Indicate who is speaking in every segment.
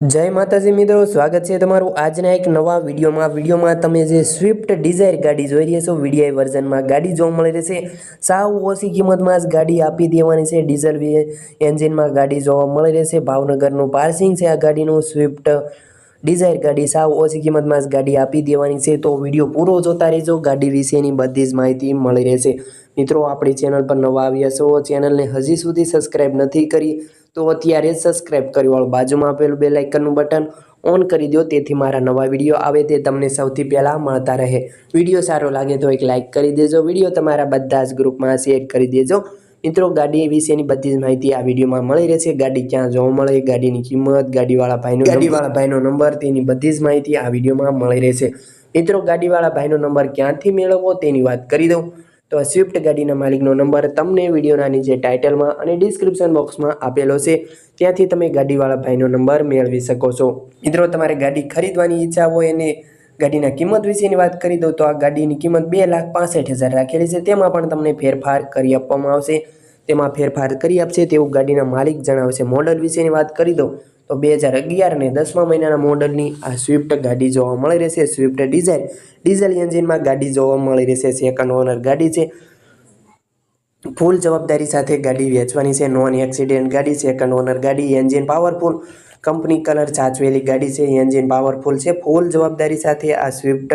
Speaker 1: જય માતાજી મિત્રો, સ્વાગત છે તમારું આજના એક નવા વિડીયોમાં. વિડીયોમાં તમે જે સ્વિફ્ટ ડિઝાયર ગાડી જોઈ રહ્યા છો, વીડીઆઈ વર્ઝનમાં ગાડી જોવા મળી રહેશે સાવ ઓછી કિંમતમાં જ ગાડી આપી દેવાની છે. ડીઝલ એન્જિનમાં ગાડી જોવા મળી રહેશે ભાવનગરનું પાર્સિંગ છે આ ગાડીનું સ્વિફ્ટ ડિઝાયર ગાડી સાવ ઓછી કિંમતમાં જ ગાડી આપી દેવાની છે. તો વીડિયો પૂરો જોતા રહેજો. ગાડી વિશેની બધી જ માહિતી મળી રહેશે. મિત્રો, આપણી ચેનલ પર નવા આવ્યા છો, ચેનલને હજી સુધી સબસ્ક્રાઇબ નથી કરી, તો અત્યારે જ સબસ્ક્રાઇબ કરી વાળો બાજુમાં આપેલું બે લાઇકનનું બટન ઓન કરી દો. તેથી મારા નવા વીડિયો આવે તે તમને સૌથી પહેલાં મળતા રહે. વીડિયો સારો લાગે તો એક લાઇક કરી દેજો. વીડિયો તમારા બધા જ ગ્રુપમાં શેર કરી દેજો. મિત્રો, ગાડી વિશેની બધી જ માહિતી આ વિડીયોમાં મળી રહેશે. ગાડી ક્યાં જોવા મળે, ગાડીની કિંમત, ગાડીવાળા ભાઈનો ગાડીવાળા ભાઈનો નંબર, તેની બધી જ માહિતી આ વિડીયોમાં મળી રહેશે. મિત્રો, ગાડીવાળા ભાઈનો નંબર ક્યાંથી મેળવવો તેની વાત કરી દઉં. તો સ્વિફ્ટ ગાડીના માલિકનો નંબર તમને વિડીયોના નીચે ટાઇટલમાં અને ડિસ્ક્રિપ્શન બોક્સમાં આપેલો છે. ત્યાંથી તમે ગાડીવાળા ભાઈનો નંબર મેળવી શકો છો. મિત્રો, તમારે ગાડી ખરીદવાની ઈચ્છા હોય અને ગાડીના કિંમત વિશેની વાત કરી દઉં તો આ ગાડીની કિંમત બે લાખ પાસઠ હજાર રાખેલી છે. તેમાં પણ તમને ફેરફાર કરી આપવામાં આવશે. તેમાં ફેરફાર કરી આપશે તેવું ગાડીના માલિક જણાવશે. મોડલ વિશેની વાત કરી દઉં તો બે હજાર અગિયાર અને દસમા મહિનાના મોડલની આ સ્વિફ્ટ ગાડી જોવા મળી રહેશે. સ્વિફ્ટ ડિઝાયર ડીઝલ એન્જિનમાં ગાડી જોવા મળી રહેશે. સેકન્ડ ઓનર ગાડી છે. ફૂલ જવાબદારી સાથે ગાડી વેચવાની છે. નોન એક્સિડેન્ટ ગાડી સેકન્ડ ઓનર ગાડી એન્જિન પાવરફુલ કંપની કલર સાચવેલી ગાડી છે, એન્જિન પાવરફુલ છે ફૂલ જવાબદારી સાથે આ સ્વિફ્ટ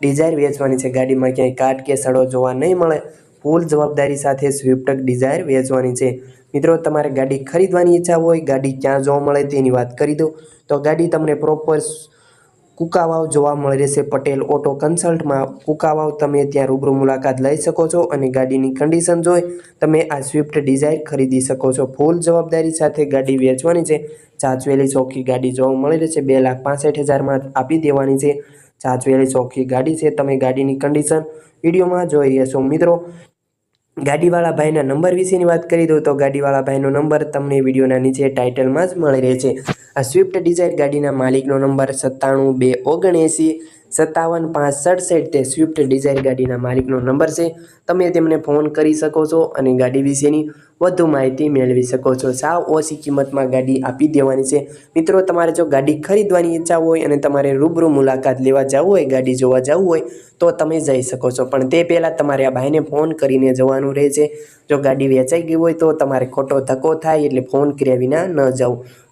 Speaker 1: ડિઝાયર વેચવાની છે. ગાડીમાં ક્યાંય કાટ કે સડો જોવા નહીં મળે ફૂલ જવાબદારી સાથે સ્વિફ્ટ ડિઝાયર વેચવાની છે. મિત્રો, તમારે ગાડી ખરીદવાની ઈચ્છા હોય, ગાડી ક્યાં જોવા મળે તેની વાત કરી દઉં. તો ગાડી તમને પ્રોપર કુકાવાવ જોવા મળી રહેશે પટેલ ઓટો કન્સલ્ટમાં. કુકાવાવ તમે ત્યાં રૂબરૂ મુલાકાત લઈ શકો છો અને ગાડીની કન્ડિશન જોઈ તમે આ સ્વિફ્ટ ડિઝાયર ખરીદી શકો છો. ફૂલ જવાબદારી સાથે ગાડી વેચવાની છે. ચાચવેલી ચોખ્ખી ગાડી જોવા મળી રહેશે. બે લાખ પાસઠ હજારમાં આપી દેવાની છે. ચાચવેલી ચોખ્ખી ગાડી છે. તમે ગાડીની કન્ડિશન વિડીયોમાં જોઈ રહ્યા છો મિત્રો. ગાડીવાળા ભાઈના નંબર વિશેની વાત કરી દઉં તો ગાડીવાળા ભાઈનો નંબર તમને વિડીયોના નીચે ટાઇટલમાં જ મળી રહે છે આ સ્વિફ્ટ ડિઝાયર ગાડીના માલિકનો નંબર સત્તાણું બે ઓગણએંસી સત્તાવન પાંચ સેટ તે સ્વિફ્ટ ડિઝાયર ગાડીના માલિકનો નંબર છે. તમે તેમને ફોન કરી શકો છો અને ગાડી વિશેની વધુ માહિતી મેળવી શકો છો. સાવ ઓછી કિંમતમાં ગાડી આપી દેવાની છે. મિત્રો, તમારે જો ગાડી ખરીદવાની ઈચ્છા હોય અને તમારે રૂબરૂ મુલાકાત લેવા જવું હોય, ગાડી જોવા જવું હોય, તો તમે જઈ શકો છો. પણ તે પહેલાં તમારે આ ભાઈને ફોન કરીને જવાનું રહે છે જો ગાડી વેચાઈ ગઈ હોય તો તમારે ખોટો ધક્કો થાય એટલે ફોન કર્યા વિના ન જવું.